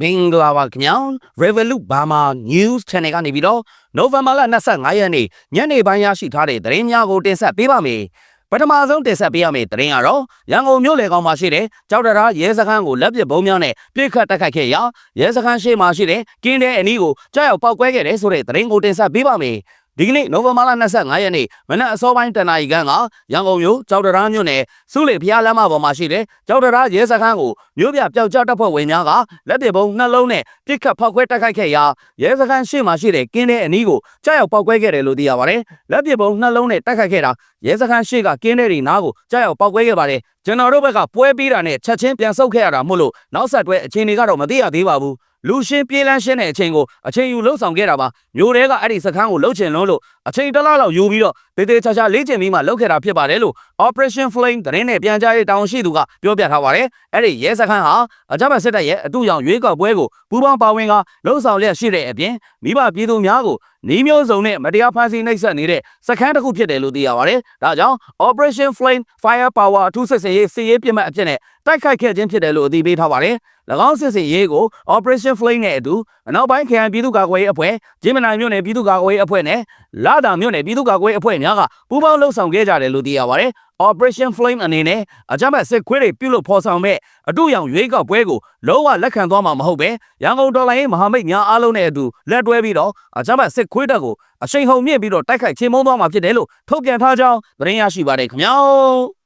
မင်္ဂလာပါခင်ဗျာ Revolut Burma News Channel ကနေပြီးတော့ November လ25ရက်နေ့ညနေပိုင်းရရှိထားတဲ့သတင်းများကိုတင်ဆက်ပေးပါမယ်ပထမဆုံးတင်ဆက်ပေးရမယ့်သတင်းကတော့ရန်ကုန်မြို့လေကောင်မှာရှိတဲ့ကြောက်တရားရဲစခန်းကိုလက်ပစ်ဘုံများနဲ့ပြစ်ခတ်တိုက်ခိုက်ခဲ့ရာရဲစခန်းရှိမှရှိတဲ့ကင်းတဲ့အနီးကိုကြောက်ရောက်ပောက်ကွဲခဲ့တဲ့ဆိုတဲ့သတင်းကိုတင်ဆက်ပေးပါမယ်ဒီကနေ့နိုဝင်ဘာလ25ရက်နေ့မနက်အစောပိုင်းတနာရီခန့်ကရန်ကုန်မြို့ကြောက်တရားမြို့နယ်စုလေဖျားလမ်းမပေါ်မှာရှိတဲ့ကြောက်တရားရဲစခန်းကိုမြို့ပြပျောက်ကြားတပ်ဖွဲ့ဝင်များကလက်ပစ်ဘုံနှလုံးနဲ့ပြစ်ခတ်ဖောက်ခွဲတိုက်ခိုက်ခဲ့ရာရဲစခန်းရှေ့မှာရှိတဲ့ကင်းတဲ့အနီးကိုကြောက်ရောက်ပောက်ကွဲခဲ့တယ်လို့သိရပါတယ်လက်ပစ်ဘုံနှလုံးနဲ့တိုက်ခိုက်ခဲ့တာရဲစခန်းရှေ့ကကင်းတဲ့တွေနားကိုကြောက်ရောက်ပောက်ကွဲခဲ့ပါတယ်ကျွန်တော်တို့ဘက်ကပွဲပြီးတာနဲ့ချက်ချင်းပြန်ဆုတ်ခဲ့ရတာမို့လို့နောက်ဆက်တွဲအခြေအနေကတော့မသိရသေးပါဘူး လူရှင်းပြေးလန်းရှင်းတဲ့အချိန်ကိုအချိန်ယူလှုပ်ဆောင်ခဲ့တာပါမျိုးတွေကအဲ့ဒီစခန်းကိုလှုပ်ချင်လုံးလို့ အချိန်တစ်လလောက်ယူပြီးတော့တေးသေးချာချာလေ့ကျင့်ပြီးမှလှုပ်ခဲ့တာဖြစ်ပါတယ်လို့ Operation Flame သတင်းနဲ့ပြန်ကြားရေးတာဝန်ရှိသူကပြောပြထားပါတယ်အဲ့ဒီရဲစခန်းဟာအကြမ်းဖက်စစ်တပ်ရဲ့အတူရောင်ရွေးကောက်ပွဲကိုပူးပေါင်းပါဝင်ကလှုပ်ဆောင်လျက်ရှိတဲ့အပြင်မိဘပြည်သူများကိုနှီးမျိုးစုံနဲ့မတရားဖမ်းဆီးနှိပ်စက်နေတဲ့စခန်းတစ်ခုဖြစ်တယ်လို့သိရပါတယ်ဒါကြောင့် Operation Flame Firepower အထူးစစ်စင်ရေးစစ်ရေးပြစ်မှတ်အဖြစ်နဲ့တိုက်ခိုက်ခဲ့ခြင်းဖြစ်တယ်လို့အသိပေးထားပါတယ်၎င်းစစ်စင်ရေးကို Operation Flame နဲ့အတူအနောက်ပိုင်းခရိုင်ပြည်သူ့ကာကွယ်ရေးအဖွဲ့ဂျင်းမနိုင်မြို့နယ်ပြည်သူ့ကာကွယ်ရေးအဖွဲ့နဲ့လာတာမြို့နယ်ပြည်သူ့ကာကွယ်ရေးအဖွဲ့များကပူးပေါင်းလှုပ်ဆောင်ခဲ့ကြတယ်လို့သိရပါတယ် Operation Flame အနေနဲ့အကြမ်းဖက်စစ်ခွေးတွေပြုလုပ်ဖော်ဆောင်မဲ့အတူရောင်ရွေးကောက်ပွဲကိုလုံးဝလက်ခံသွားမှာမဟုတ်ပဲရန်ကုန်တော်လိုင်းရေးမဟာမိတ်များအားလုံးနဲ့အတူလက်တွဲပြီးတော့အကြမ်းဖက်စစ်ခွေးတပ်ကိုအရှိန်ဟုန်မြင့်ပြီးတော့တိုက်ခိုက်ချေမှုန်းသွားမှာဖြစ်တယ်လို့ထုတ်ပြန်ထားကြောင်းသတင်းရရှိပါတယ်ခင်ဗျာ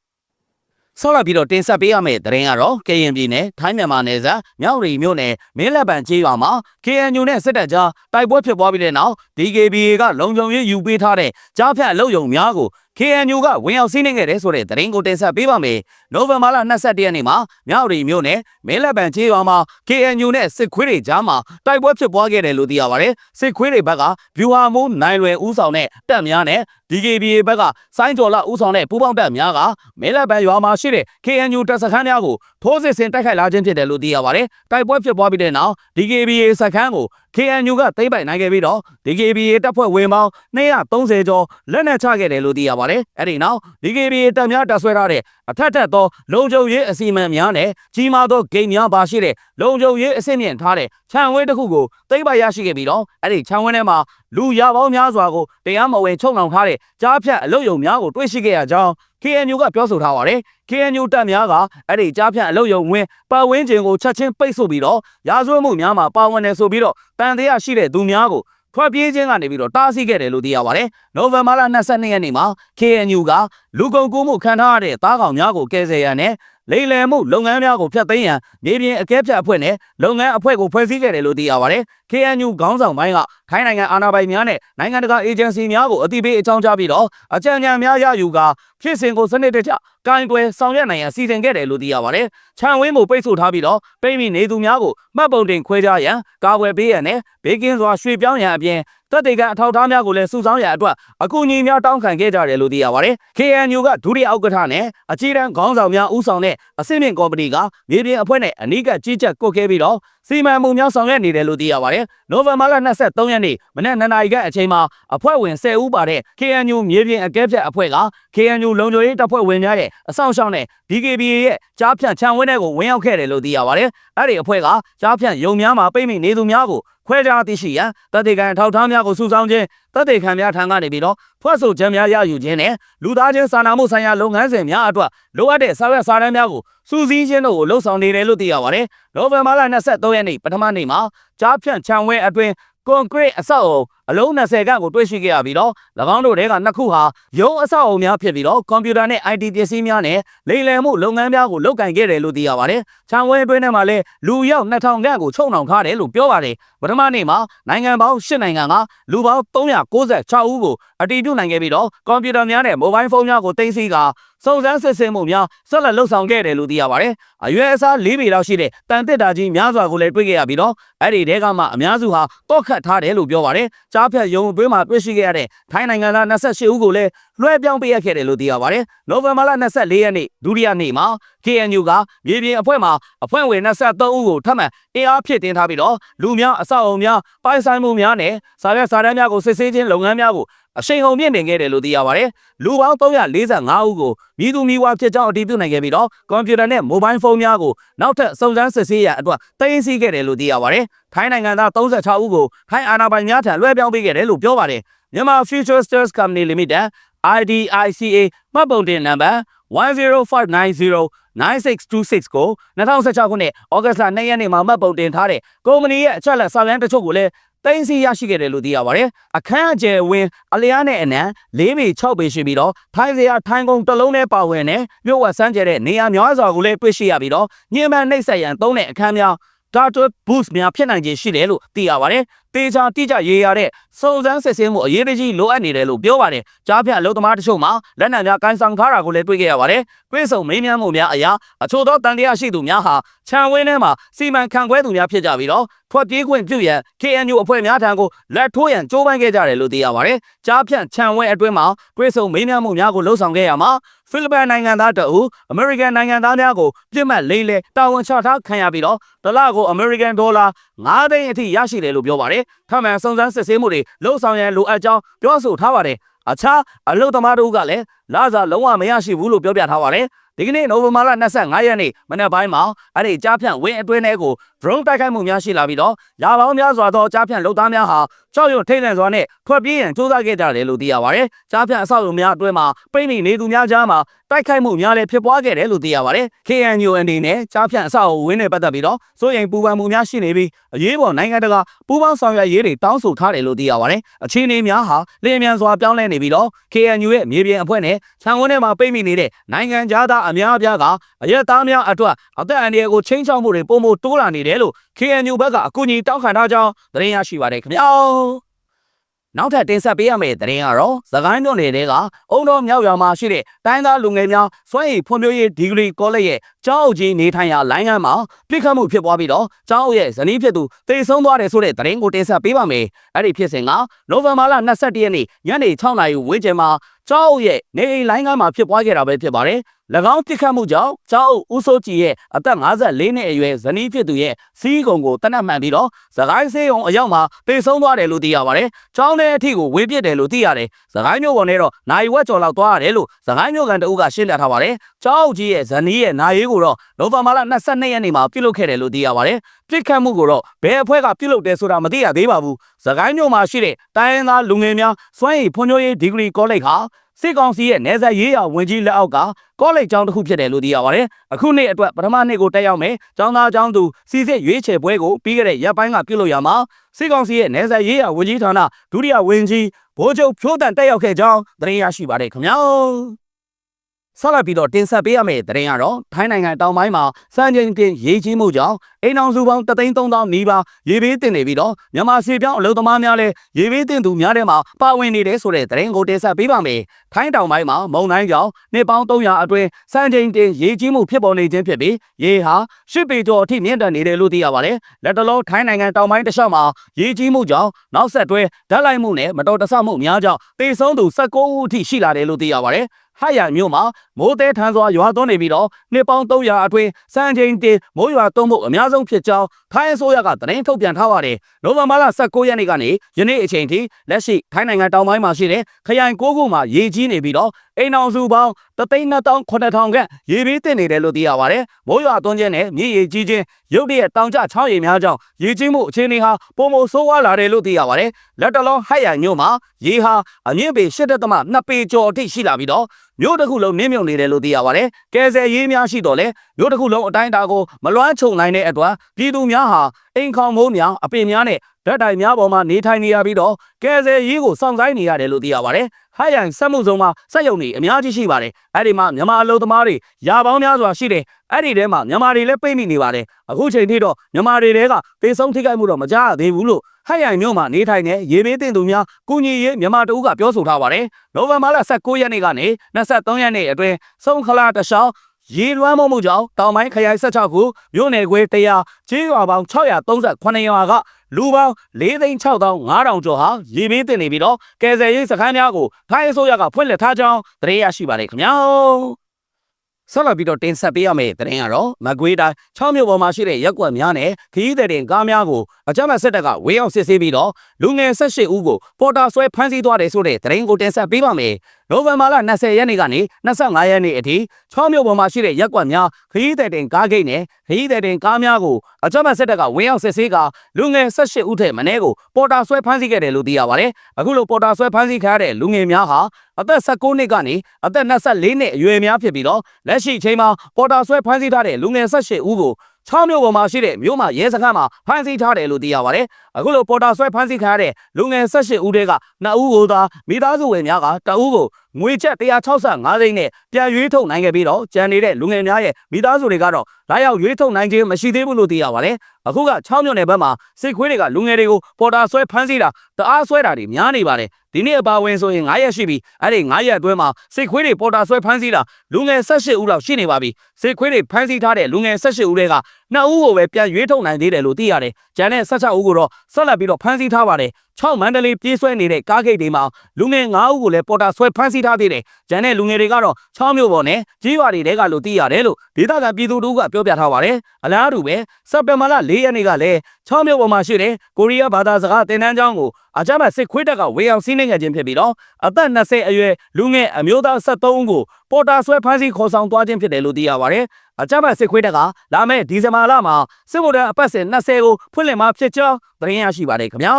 ဆောက်လာပြီးတော့တင်ဆက်ပေးရမယ့်သတင်းကတော့ကရင်ပြည်နယ်ထိုင်းမြန်မာနယ်စပ်မြောက်ရီမြို့နယ်မင်းလက်ပံကျေးရွာမှာ KNU နဲ့စစ်တပ်ကြားတိုက်ပွဲဖြစ်ပွားပြီးတဲ့နောက် DKBA ကလုံခြုံရေးယူပေးထားတဲ့ကြားဖြတ်အလုပ်ယုံများကို KNU ကဝင်ရောက်စီးနှင်းခဲ့တယ်ဆိုတဲ့သတင်းကိုတင်ဆက်ပေးပါမယ်။နိုဝင်ဘာလ22ရက်နေ့မှာမြောက်ရီမြို့နယ်မင်းလက်ပံကျေးရွာမှာ KNU နဲ့စစ်ခွေးတွေကြားမှာတိုက်ပွဲဖြစ်ပွားခဲ့တယ်လို့သိရပါတယ်။စစ်ခွေးတွေဘက်ကဗျူဟာမူးနိုင်လွယ်ဦးဆောင်တဲ့တပ်များနဲ့ DKBA ဘက်ကစိုင်းကျော်လာဦးဆောင်တဲ့ပူးပေါင်းတပ်များကမင်းလက်ပံရွာမှာရှိတဲ့ KNU တပ်စခန်းများကိုထိုးစစ်ဆင်တိုက်ခိုက်လာခြင်းဖြစ်တယ်လို့သိရပါတယ်။တိုက်ပွဲဖြစ်ပွားပြီးတဲ့နောက် DKBA စခန်းကို KNU ကသိမ်းပိုက်နိုင်ခဲ့ပြီးတော့ DKBA တပ်ဖွဲ့ဝင်ပေါင်း230ကျော်လက်နက်ချခဲ့တယ်လို့သိရပါတယ်။အဲ့ဒီနောက် DKBA တပ်များတပ်ဆွဲထားတဲ့အထက်ထက်သောလုံခြုံရေးအစီအမံများနဲ့ကြီးမားသောဂိမ်းများပါရှိတဲ့လုံခြုံရေးအဆင့်မြင့်ထားတဲ့ခြံဝင်းတစ်ခုကိုသိမ်းပိုက်ရရှိခဲ့ပြီးတော့အဲ့ဒီခြံဝင်းထဲမှာလူရပေါင်းများစွာကိုတရားမဝင်ချုပ်နှောင်ထားတဲ့ကြားဖြတ်အလုတ်ယုံများကိုတွေ့ရှိခဲ့ရကြောင်း KNU ကပြောဆိုထားပါတယ်။ KNU တပ်များကအဲ့ဒီကြားဖြတ်အလုတ်ယုံဝင်းပတ်ဝန်းကျင်ကိုချက်ချင်းပိတ်ဆို့ပြီးတော့ရာဇဝတ်မှုများမှာပါဝင်နေဆိုပြီးတော့တန်တရားရှိတဲ့သူများကိုထွက်ပြေးခြင်းကနေပြီးတော့တားဆီးခဲ့တယ်လို့သိရပါတယ်။နိုဝင်ဘာလ22ရက်နေ့မှာ KNU ကလူကုန်ကူးမှုခံထားရတဲ့သားကောင်များကိုကယ်ဆယ်ရန်နဲ့ လိမ်လည်မှုလုပ်ငန်းများကိုဖျက်သိမ်းရန်မြေပြင်အကဲဖြတ်အဖွဲ့နဲ့လုပ်ငန်းအဖွဲ့ကိုဖွဲ့စည်းခဲ့တယ်လို့သိရပါတယ်။ KNU ခေါင်းဆောင်ပိုင်းကထိုင်းနိုင်ငံအာဏာပိုင်များနဲ့နိုင်ငံတကာအေဂျင်စီများကိုအတိပေးအကြောင်းကြားပြီးတော့အကြံဉာဏ်များရယူကာဖြစ်စဉ်ကိုစနစ်တကျ ကင်တွယ်ဆောင်ရွက်နိုင်ရန်စီစဉ်ခဲ့တယ်လို့သိရပါတယ်။ခြံဝင်းကိုပိတ်ဆို့ထားပြီးတော့ပိတ်မိနေသူများကိုမှတ်ပုံတင်ခွဲခြားရန်ကာဝယ်ပေးရန်နဲ့ဘေးကင်းစွာရွှေ့ပြောင်းရန်အပြင်တပ်တွေကအထောက်အထားများကိုလည်းစုဆောင်းရန်အတွက်အကူအညီများတောင်းခံခဲ့ကြတယ်လို့သိရပါတယ်။ KNU ကဒုတိယဥက္ကဋ္ဌနဲ့အကြီးတန်းခေါင်းဆောင်များဦးဆောင်တဲ့အစိမ့်မြင့်ကော်မတီကမြေပြင်အဖွဲ့နဲ့အနီးကပ်ကြီးကြပ်ကွပ်ကဲပြီးတော့ စီမံမှုများဆောင်ရွက်နေတယ်လို့သိရပါတယ်။နိုဝင်ဘာလ23ရက်နေ့မနက်2နာရီခန့်အချိန်မှာအဖွဲ့ဝင်10ဦးပါတဲ့ KNU မြေပြင်အကဲဖြတ်အဖွဲ့က KNU လုံခြုံရေးတပ်ဖွဲ့ဝင်များရဲ့အဆောင်ရှောက်နဲ့ DKBA ရဲ့ကြားဖြန့်ခြံဝင်းထဲကိုဝင်ရောက်ခဲ့တယ်လို့သိရပါတယ်။အဲ့ဒီအဖွဲ့ကကြားဖြန့်ယုံများမှာပိတ်မိနေသူများကိုခွဲခြားသိရှိရန်တပ်တွေကန်ထောက်ထားများကိုစုဆောင်းခြင်းတပ်တွေခံများထံကနေပြီးတော့ဖွဲ့ဆိုချက်များရယူခြင်းနဲ့လူသားချင်းစာနာမှုဆိုင်ရာလုပ်ငန်းစဉ်များအတွက်လိုအပ်တဲ့စာရွက်စာတမ်းများကိုစူးစီးခြင်းတို့ကိုလှုပ်ဆောင်နေတယ်လို့သိရပါတယ်။နိုဝင်ဘာလ23ရက်နေ့ပထမနေ့မှာကြားဖြန့်ခြံဝဲအတွင်းကွန်ကရစ်အဆောက်အုံ အလုံး20ခန့်ကိုတွေ့ရှိခဲ့ရပြီးတော့၎င်းတို့တဲကနှစ်ခုဟာရုံးအဆောက်အုံများဖြစ်ပြီးတော့ကွန်ပျူတာနဲ့ IT ပစ္စည်းများနဲ့လိမ်လည်မှုလုပ်ငန်းများကိုလုပ်ကင်ခဲ့တယ်လို့သိရပါတယ်။ခြံဝဲအတွင်းထဲမှာလည်းလူရောက်2000ခန့်ကိုချုပ်နှောင်ထားတယ်လို့ပြောပါတယ်။ပထမနေ့မှာနိုင်ငံပေါင်း10နိုင်ငံကလူပေါင်း396ဦးကိုအတည်ပြုနိုင်ခဲ့ပြီးတော့ကွန်ပျူတာများနဲ့မိုဘိုင်းဖုန်းများကိုတင်စီကစုံစမ်းစစ်ဆေးမှုများဆက်လက်လှုပ်ဆောင်ခဲ့တယ်လို့သိရပါတယ်။အရွယ်အစား၄ပေလောက်ရှိတဲ့တန်တစ်တာကြီးများစွာကိုလည်းတွေ့ခဲ့ရပြီးတော့အဲ့ဒီတဲကမှအများစုဟာတော့ခတ်ထားတယ်လို့ပြောပါတယ်။ကြားဖြတ်ရုံအတွင်းမှာတွေ့ရှိခဲ့ရတဲ့ထိုင်းနိုင်ငံသား28ဦးကိုလည်းလွှဲပြောင်းပေးရခဲ့တယ်လို့သိရပါတယ်။နိုဝင်ဘာလ24ရက်နေ့ဒုတိယနေ့မှာ KNU ကမြေပြင်အဖွဲ့မှာအဖွဲ့ဝင်23ဦးကိုထပ်မံအင်အားဖြည့်တင်းထားပြီးတော့လူများအဆောက်အုံများပိုင်ဆိုင်မှုများနဲ့စာရွက်စာတမ်းများကိုစစ်ဆေးခြင်းလုပ်ငန်းများကို အရှိန်ဟုန်မြင့်တင်ခဲ့တယ်လို့သိရပါတယ်လူပေါင်း345ဦးကိုမြည်သူမြည်ဝါဖြစ်ကြောင်းအတည်ပြုနိုင်ခဲ့ပြီးတော့ကွန်ပျူတာနဲ့မိုဘိုင်းဖုန်းများကိုနောက်ထပ်စုံစမ်းစစ်ဆေးရန်အတွက်တင်စီခဲ့တယ်လို့သိရပါတယ်ထိုင်းနိုင်ငံသား36ဦးကိုထိုင်းအာဏာပိုင်များထံလွှဲပြောင်းပေးခဲ့တယ်လို့ပြောပါတယ်မြန်မာ Future Stars Company Limited IDICA မှတ်ပုံတင်နံပါတ်10590 9626ကို2016ခုနှစ်ဩဂတ်လ2ရက်နေ့မှာမှတ်ပုံတင်ထားတဲ့ကုမ္ပဏီရဲ့အချက်အလက်စာရင်းတချို့ကိုလည်း တင်စီရရှိခဲ့တယ်လို့သိရပါတယ်။အခန်းအကျယ်ဝင်းအလျားနဲ့အနံ၄ပေ6ပေရှိပြီးတော့ထိုင်းစရာထိုင်းကုန်းတစ်လုံးနဲ့ပါဝင်တဲ့မြို့ဝတ်စမ်းကျတဲ့နေရာများစွာကိုလည်းတွေ့ရှိရပြီးတော့ညင်မှန်နှိပ်ဆက်ရန်သုံးတဲ့အခန်းများ data boost များဖြစ်နိုင်ခြင်းရှိတယ်လို့သိရပါတယ်။ တေချာတိကျရေးရတဲ့စုံစမ်းစစ်ဆေးမှုအရေးတကြီးလိုအပ်နေတယ်လို့ပြောပါတယ်။ကြားဖြတ်အလုပ်သမားတချို့မှာလက်နက်များကန်ဆောင်ထားတာကိုလည်းတွေ့ခဲ့ရပါတယ်။တွေးဆုံမေးမြန်းမှုများအရာအချို့သောတန်တရားရှိသူများဟာခြံဝင်းထဲမှာစီမံခန့်ခွဲသူများဖြစ်ကြပြီးတော့ထွက်ပြေးခွင့်ပြုရန် KNU အဖွဲ့များထံကိုလက်ထိုးရန်ကြိုးပမ်းခဲ့ကြတယ်လို့သိရပါတယ်။ကြားဖြတ်ခြံဝဲအတွင်းမှာတွေးဆုံမေးမြန်းမှုများကိုလှုပ်ဆောင်ခဲ့ရမှာဖိလစ်ပိုင်နိုင်ငံသားတအူအမေရိကန်နိုင်ငံသားများကိုပြစ်မှတ်လေးလဲတာဝန်ချထားခံရပြီးတော့ဒလကိုအမေရိကန်ဒေါ်လာ9သိန်းအထိရရှိတယ်လို့ပြောပါတယ်။ထပ်မံစုံစမ်းစစ်ဆေးမှုတွေလှုပ်ဆောင်ရန်လိုအပ်ကြောင်းပြောဆိုထားပါတယ်။အခြားအလုသမားတို့ကလည်းလာစားလုံးဝမရရှိဘူးလို့ပြောပြထားပါတယ်။ဒီကနေ့နိုဝင်ဘာလ25ရက်နေ့မနက်ပိုင်းမှာအဲ့ဒီကြားဖြန့်ဝင်းအတွင်းထဲကို drone တိုက်ခိုက်မှုများရှိလာပြီးတော့ရာပေါင်းများစွာသောကြားဖြန့်လုံသားများဟာကြောက်ရွံ့ထိတ်လန့်စွာနဲ့ထွက်ပြေးရန်ကြိုးစားခဲ့ကြတယ်လို့သိရပါတယ်။ကြားဖြန့်အဆောက်အအုံများအတွင်းမှာပိတ်မိနေသူများကြားမှာတိုက်ခိုက်မှုများလည်းဖြစ်ပွားခဲ့တယ်လို့သိရပါတယ်။ KNU အနေနဲ့ကြားဖြန့်အဆောက်အအုံဝင်းနဲ့ပတ်သက်ပြီးတော့စိုးရိမ်ပူပန်မှုများရှိနေပြီးအရေးပေါ်နိုင်ငံတကာပူးပေါင်းဆောင်ရွက်ရေးတွေတောင်းဆိုထားတယ်လို့သိရပါတယ်။အခြေအနေများဟာလျင်မြန်စွာပြောင်းလဲနေပြီးတော့ KNU ရဲ့မြေပြင်အဖွဲ့နဲ့ခြံဝန်းထဲမှာပိတ်မိနေတဲ့နိုင်ငံသားအများအပြားကအရက်သားများအတွက်အသက်အန္တရာယ်ကိုချိန်ချောက်မှုတွေပုံမတိုးလာနေတယ်လို့ KNU ဘက်ကအကူအညီတောင်းခံထားကြောင်းသတင်းရရှိပါတယ်ခင်ဗျာနောက်ထပ်တင်ဆက်ပေးရမယ့်သတင်းကတော့သခိုင်းမြို့နယ်တဲကအုံတော်မြောက်ရွာမှာရှိတဲ့တိုင်းသားလူငယ်များစွမ်းရည်ဖွံ့ဖြိုးရေးဒီဂရီကောလိပ်ရဲ့ကျောင်းအုပ်ကြီးနေထိုင်ရာလိုင်းကမ်းမှာပြစ်ခတ်မှုဖြစ်ပွားပြီးတော့ကျောင်းအုပ်ရဲ့ဇနီးဖြစ်သူတေဆုံးသွားတယ်ဆိုတဲ့သတင်းကိုတင်ဆက်ပေးပါမယ်။အဲ့ဒီဖြစ်စဉ်ကနိုဝင်ဘာလ22ရက်နေ့ညနေ6နာရီဝန်းကျင်မှာကျောင်းအုပ်ရဲ့နေအိမ်လိုင်းကမ်းမှာဖြစ်ပွားခဲ့တာပဲဖြစ်ပါတယ်။၎င်းပြစ်ခတ်မှုကြောင့်ကျောင်းအုပ်ဦးစိုးကြည်ရဲ့အသက်54နှစ်အရွယ်ဇနီးဖြစ်သူရဲ့စီးကုံကိုတနတ်မှန်ပြီးတော့သခိုင်းဆေးုံအရောက်မှာတေဆုံးသွားတယ်လို့သိရပါတယ်။ကျောင်းထဲအထိကိုဝေးပစ်တယ်လို့သိရတယ်။သခိုင်းမျိုးပေါ်နဲ့တော့နိုင်ဝက်ကျော်လောက်သွားရတယ်လို့သခိုင်းမျိုးကန်တအုပ်ကရှင်းပြထားပါတယ်။ကျောင်းအုပ်ကြီးရဲ့ဇနီးရဲ့နာရေးကိုတော့နိုဝင်ဘာလ22ရက်နေ့မှာပြုလုပ်ခဲ့တယ်လို့သိရပါတယ်။ပြစ်ခတ်မှုကိုတော့ဘယ်အဖွဲ့ကပြုလုပ်တယ်ဆိုတာမသိရသေးပါဘူး။သခိုင်းမျိုးမှာရှိတဲ့တိုင်းရင်းသားလူငယ်များစွမ်းရည်ဖွံ့ဖြိုးရေးဒီဂရီကောလိပ်ဟာစစ်ကောင်စီရဲ့နေဆက်ရေးရဝင်ကြီးလက်အောက်ကကောလိပ်ကျောင်းတစ်ခုဖြစ်တယ်လို့သိရပါတယ်။အခုနှစ်အတွက်ပထမနှစ်ကိုတက်ရောက်မယ်။ကျောင်းသားကျောင်းသူစီစစ်ရွေးချယ်ပွဲကိုပြီးခဲ့တဲ့ရက်ပိုင်းကပြုလုပ်ရမှာစစ်ကောင်စီရဲ့နေဆက်ရေးရဝင်ကြီးဌာနဒုတိယဝင်ကြီးဗိုလ်ချုပ်ဖြိုးတန်တက်ရောက်ခဲ့ကြောင်းသတင်းရရှိပါတယ်ခင်ဗျာ။ ဆက်လက်ပြီးတော့တင်ဆက်ပေးရမယ့်သတင်းကတော့ထိုင်းနိုင်ငံတောင်ပိုင်းမှာစံချိန်တင်ရေကြီးမှုကြောင့်အိမ်အောင်စုပေါင်း33000နီးပါးရေဘေးတင်နေပြီးတော့မြန်မာစီပြောင်းအလုပ်သမားများလည်းရေဘေးတင်သူများထဲမှာပါဝင်နေတယ်ဆိုတဲ့သတင်းကိုတင်ဆက်ပေးပါမယ်။ထိုင်းတောင်ပိုင်းမှာမုန်တိုင်းကြောင့်နှစ်ပေါင်း300အတွင်းစံချိန်တင်ရေကြီးမှုဖြစ်ပေါ်နေခြင်းဖြစ်ပြီးရေဟာရှစ်ပေကျော်အထိမြင့်တက်နေတယ်လို့သိရပါတယ်။လက်တလုံးထိုင်းနိုင်ငံတောင်ပိုင်းတစ်လျှောက်မှာရေကြီးမှုကြောင့်နောက်ဆက်တွဲဓာတ်လိုက်မှုနဲ့မတော်တဆမှုများကြောင့်တေဆုံးသူ19ဦးအထိရှိလာတယ်လို့သိရပါတယ်။ ဟရမြို့မှာမိုးတဲထန်စွာရွာသွန်းနေပြီးတော့နှစ်ပေါင်း300အတွင်းစံချိန်တင်မိုးရွာသွန်းမှုအများဆုံးဖြစ်ကြောင်း ထိုင်းအစိုးရကသတင်းထုတ်ပြန်ထားပါတယ်။နိုဝင်ဘာလ19ရက်နေ့ကနေယနေ့အချိန်ထိလက်ရှိထိုင်းနိုင်ငံတောင်ပိုင်းမှာရှိတဲ့ခရိုင်9ခုမှာရေကြီးနေပြီးတော့အိမ်အောင်စုပေါင်း3,200,000ခန့်ရေဘေးတင်နေတယ်လို့သိရပါတယ်။မိုးရွာသွန်းခြင်းနဲ့မြေရေကြီးခြင်းရုတ်တရက်တောင်ကျချောင်းရေများကြောင့်ရေကြီးမှုအခြေအနေဟာပုံမဆိုးဝါးလာတယ်လို့သိရပါတယ်။လက်တလုံးဟရမြို့မှာရေဟာအမြင့်ပေ8.2ပေကျော်အထိရှိလာပြီးတော့မြို့တစ်ခုလုံးနင်းမြုံနေတယ်လို့သိရပါတယ်။ကယ်ဆယ်ရေးများရှိတော့လဲမြို့တစ်ခုလုံးအတိုင်းအတာကိုမလွှမ်းခြုံနိုင်တဲ့အတွက်ပြည်သူများဟာအိမ်ခေါင်မိုးများအပင်များနဲ့ဓာတ်တိုင်များပေါ်မှာနေထိုင်နေရပြီးတော့ကယ်ဆယ်ရေးကိုစောင့်ဆိုင်နေရတယ်လို့သိရပါတယ်။ ဟိုင်ယန်စက်မှုစုံမှာစက်ရုံတွေအများကြီးရှိပါတယ်။အဲ့ဒီမှာမြန်မာအလုပ်သမားတွေရာပေါင်းများစွာရှိတယ်။အဲ့ဒီထဲမှာမြန်မာတွေလည်းပိတ်မိနေပါတယ်။အခုချိန်ထိတော့မြန်မာတွေတဲကတေဆုံးထိခိုက်မှုတော့မကြားရသေးဘူးလို့ဟိုင်ယန်မြို့မှာနေထိုင်တဲ့ရေဘေးတင်သူများကုညီရေးမြန်မာတအုပ်ကပြောဆိုထားပါတယ်။နိုဝင်ဘာလ19ရက်နေ့ကနေ23ရက်နေ့အတွင်းဆုံးခလာတရှောင်း ရေလွှမ်းမိုးမှုကြောင့်တောင်ပိုင်းခရိုင်16ခုမြို့နယ်ခွဲ100ကျေးရွာပေါင်း638ရွာကလူပေါင်း4,6500ကျော်ဟာရေဘေးတင်နေပြီးတော့ကယ်ဆယ်ရေးစခန်းများကိုထိုင်းအစိုးရကဖွင့်လှစ်ထားကြောင်းသတင်းရရှိပါတယ်ခင်ဗျာဆက်လက်ပြီးတော့တင်ဆက်ပေးရမယ့်သတင်းကတော့မကွေးတိုင်း6မြို့ပေါ်မှာရှိတဲ့ရက်ကွက်များနဲ့ခရီးသည်တင်ကားများကိုအကြမ်းဖက်စစ်တပ်ကဝေးအောင်စစ်ဆေးပြီးတော့လူငယ်18ဦးကိုပေါ်တာဆွဲဖမ်းဆီးသွားတယ်ဆိုတဲ့သတင်းကိုတင်ဆက်ပေးပါမယ်။နိုဝင်ဘာလ20ရက်နေ့ကနေ25ရက်နေ့အထိ6မြို့ပေါ်မှာရှိတဲ့ရက်ကွက်များခရီးသည်တင်ကားဂိတ်နဲ့ခရီးသည်တင်ကားများကိုအကြမ်းဖက်စစ်တပ်ကဝေးအောင်စစ်ဆေးကလူငယ်18ဦးထက်မနည်းကိုပေါ်တာဆွဲဖမ်းဆီးခဲ့တယ်လို့သိရပါတယ်။အခုလိုပေါ်တာဆွဲဖမ်းဆီးခံရတဲ့လူငယ်များဟာအသက်16နှစ်ကနေအသက်24နှစ်အရွယ်များဖြစ်ပြီးတော့လက်ရှိချိန်မှာပေါ်တာဆွဲဖမ်းဆီးထားတဲ့လူငယ်18ဦးကို 6မြို့ပေါ်မှာရှိတဲ့မြို့မှာရဲစခန်းမှာဖမ်းဆီးထားတယ်လို့သိရပါတယ်။အခုလိုပေါ်တာဆွဲဖမ်းဆီးခံရတဲ့လူငယ်18ဦးတည်းက2ဦးကိုသာမိသားစုဝင်များကတဦးကို ငွေချက်165သိန်းနဲ့ပြန်ရွေးထုတ်နိုင်ခဲ့ပြီးတော့ကြံနေတဲ့လူငယ်များရဲ့မိသားစုတွေကတော့လာရောက်ရွေးထုတ်နိုင်ခြင်းမရှိသေးဘူးလို့သိရပါတယ်။အခုက6မြို့နယ်ဘက်မှာစိတ်ခွေးတွေကလူငယ်တွေကိုပေါ်တာဆွဲဖမ်းဆီးတာတအားဆွဲတာတွေများနေပါတယ်။ဒီနေ့အပါဝင်ဆိုရင်9ရက်ရှိပြီအဲ့ဒီ9ရက်အတွင်းမှာစိတ်ခွေးတွေပေါ်တာဆွဲဖမ်းဆီးတာလူငယ်18ဦးလောက်ရှိနေပါပြီစိတ်ခွေးတွေဖမ်းဆီးထားတဲ့လူငယ်18ဦးတွေက 2ဦးကိုပဲပြန်ရွေးထုတ်နိုင်သေးတယ်လို့သိရတယ်ကျန်တဲ့16ဦးကိုတော့ဆက်လက်ပြီးတော့ဖမ်းဆီးထားပါတယ်6မန္တလေးပြေးဆွဲနေတဲ့ကားဂိတ်တွေမှာလူငယ်9ဦးကိုလည်းပေါ်တာဆွဲဖမ်းဆီးထားသေးတယ်ကျန်တဲ့လူငယ်တွေကတော့6မြို့ပေါ်နဲ့ကြီးရွာတွေတဲကလို့သိရတယ်လို့ဒေသခံပြည်သူတို့ကပြောပြထားပါတယ်အလားတူပဲစက်တင်ဘာလ4ရက်နေ့ကလည်း6မြို့ပေါ်မှာရှိတဲ့ကိုရီးယားဘာသာစကားသင်တန်းကျောင်းကိုအကြမ်းဖက်စစ်ခွေးတပ်ကဝေအောင်စီးနှင်းခဲ့ခြင်းဖြစ်ပြီးတော့အသက်20အရွယ်လူငယ်အမျိုးသား73ဦးကို ပေါ်တာဆွဲဖမ်းဆီးခေါ်ဆောင်သွားခြင်းဖြစ်တယ်လို့သိရပါတယ်။အကြမ်းဖက်စစ်ခွေးတပ်ကလာမယ့်ဒီဇင်ဘာလမှာစစ်ဗိုလ်တပ်အပတ်စဉ်20ကိုဖွင့်လှစ်မှာဖြစ်ကြောင်းသတင်းရရှိပါတယ်ခင်ဗျာ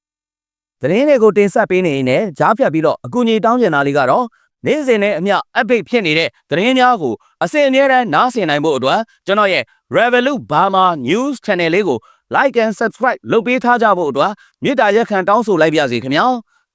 ။သတင်းတွေကိုတင်ဆက်ပေးနေရင်လည်းကြားဖြတ်ပြီးတော့အကူအညီတောင်းကျင်တာလေးကတော့နေ့စဉ်နဲ့အမျှ update ဖြစ်နေတဲ့သတင်းများကိုအစဉ်အမြဲတမ်းနားဆင်နိုင်ဖို့အတွက်ကျွန်တော်ရဲ့ Revolut Burma News Channel လေးကို like and subscribe လုပ်ပေးထားကြဖို့အတွက်မေတ္တာရက်ခံတောင်းဆိုလိုက်ပါစီခင်ဗျာ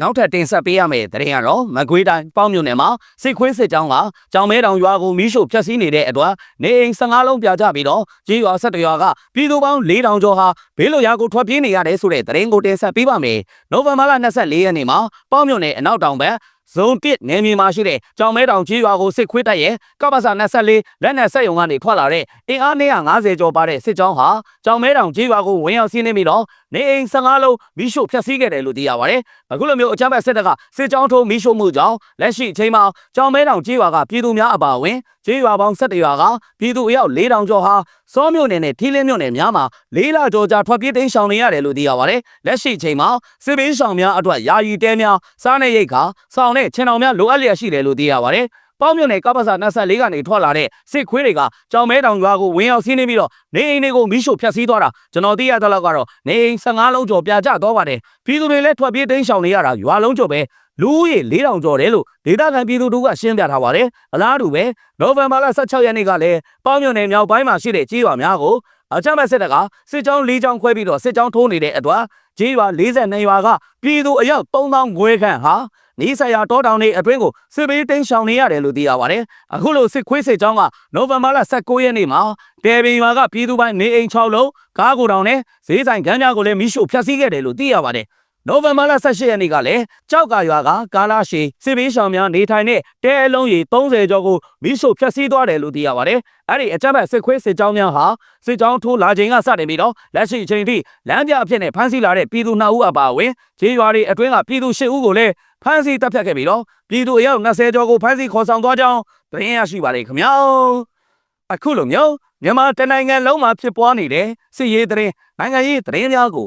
နောက်ထပ်တင်ဆက်ပေးရမယ့်သတင်းကတော့မကွေးတိုင်းပေါင်းမြို့နယ်မှာစစ်ခွေးစစ်ကြောင်းကကြောင်မဲတောင်ရွာကိုမီးရှို့ဖျက်ဆီးနေတဲ့အတွက်နေအိမ်15လုံးပြာကျပြီးတော့ကြီးရွာဆက်တရွာကပြည်သူပေါင်း4000ကျော်ဟာဘေးလွတ်ရာကိုထွက်ပြေးနေရတယ်ဆိုတဲ့သတင်းကိုတင်ဆက်ပေးပါမယ်။နိုဝင်ဘာလ24ရက်နေ့မှာပေါင်းမြို့နယ်အနောက်တောင်ဘက် ဇုံ1နယ်မြေမှာရှိတဲ့ကြောင်မဲတောင်ကြီးရွာကိုစစ်ခွေးတပ်ရဲ့ကပ္ပစာ24လက်နက်ဆက်ယုံကနေထွက်လာတဲ့အင်အား250ကျော်ပါတဲ့စစ်ကြောင်းဟာကြောင်မဲတောင်ကြီးရွာကိုဝင်ရောက်စီးနှင်းပြီးတော့နေအိမ်15လုံးမိရှို့ဖျက်ဆီးခဲ့တယ်လို့သိရပါတယ်။အခုလိုမျိုးအကြမ်းဖက်စစ်တပ်ကစစ်ကြောင်းထိုးမိရှို့မှုကြောင့်လက်ရှိအချိန်မှာကြောင်မဲတောင်ကြီးရွာကပြည်သူများအပါအဝင် ကြီးရွာပေါင်း17ရွာကပြည်သူအယောက်4000ကျော်ဟာစောမြို့နယ်နဲ့ထီးလင်းမြို့နယ်များမှာလေးလကျော်ကြာထွက်ပြေးတိမ်းရှောင်နေရတယ်လို့သိရပါတယ်။လက်ရှိအချိန်မှာစစ်ဘေးရှောင်များအတွက်ယာယီတဲများစားနေရိတ်ခါစောင်းနဲ့ခြံတော်များလိုအပ်လျက်ရှိတယ်လို့သိရပါတယ်။ပေါင်းမြို့နယ်ကပ္ပစာ24ကနေထွက်လာတဲ့စစ်ခွေးတွေကကြောင်မဲတောင်ရွာကိုဝင်ရောက်စီးနှင်းပြီးတော့နေအိမ်တွေကိုမိရှို့ဖျက်ဆီးသွားတာကျွန်တော်သိရတဲ့လောက်ကတော့နေအိမ်15လုံးကျော်ပြာကျသွားပါတယ်ပြည်သူတွေလည်းထွက်ပြေးတိမ်းရှောင်နေရတာရွာလုံးကျော်ပဲ လူဦးရေ4000ကျော်တယ်လို့ဒေသခံပြည်သူတို့ကရှင်းပြထားပါတယ်အလားတူပဲနိုဝင်ဘာလ16ရက်နေ့ကလည်းပေါင်းမြို့နယ်မြောက်ပိုင်းမှာရှိတဲ့ကြေးရွာများကိုအကြမ်းဖက်စစ်တပ်ကစစ်ကြောင်း၄ကြောင်းခွဲပြီးတော့စစ်ကြောင်းထိုးနေတဲ့အတွက်ကြေးရွာ42ရွာကပြည်သူအယောက်3000ငွေခန့်ဟာနီးစရာတောတောင်တွေအတွင်းကိုစစ်ပေးတင်းရှောင်နေရတယ်လို့သိရပါတယ်။အခုလိုစစ်ခွေးစစ်ကြောင်းကနိုဝင်ဘာလ19ရက်နေ့မှာတေပင်ရွာကပြည်သူပိုင်းနေအိမ်6လုံးကားကိုတောင်နဲ့ဈေးဆိုင်ခန်းများကိုလည်းမိရှို့ဖျက်ဆီးခဲ့တယ်လို့သိရပါတယ်။ နိုဝင်ဘာလ18ရက်နေ့ကလည်းကြောက်ကရွာကကာလာရှိစစ်ပေးရှောင်များနေထိုင်တဲ့တဲအလုံးကြီး30ကျော်ကိုမိရှို့ဖျက်ဆီးသွားတယ်လို့သိရပါတယ်။အဲ့ဒီအကြမ်းဖက်စစ်ခွေးစစ်ကြောင်းများဟာစစ်ကြောင်းထိုးလာချိန်ကစတင်ပြီးတော့လက်ရှိအချိန်ထိလမ်းပြအဖြစ်နဲ့ဖမ်းဆီးလာတဲ့ပြည်သူ2ဦးအပါအဝင်ခြေရွာတွေအတွင်းကပြည်သူ10ဦးကိုလည်းဖမ်းဆီးတပ်ဖြတ်ခဲ့ပြီးတော့ပြည်သူအယောက်20ကျော်ကိုဖမ်းဆီးခေါ်ဆောင်သွားကြောင်းသတင်းရရှိပါတယ်ခင်ဗျာအခုလိုမျိုးမြန်မာတနိုင်ငံလုံးမှာဖြစ်ပွားနေတဲ့စစ်ရေးသတင်းနိုင်ငံရေးသတင်းများကို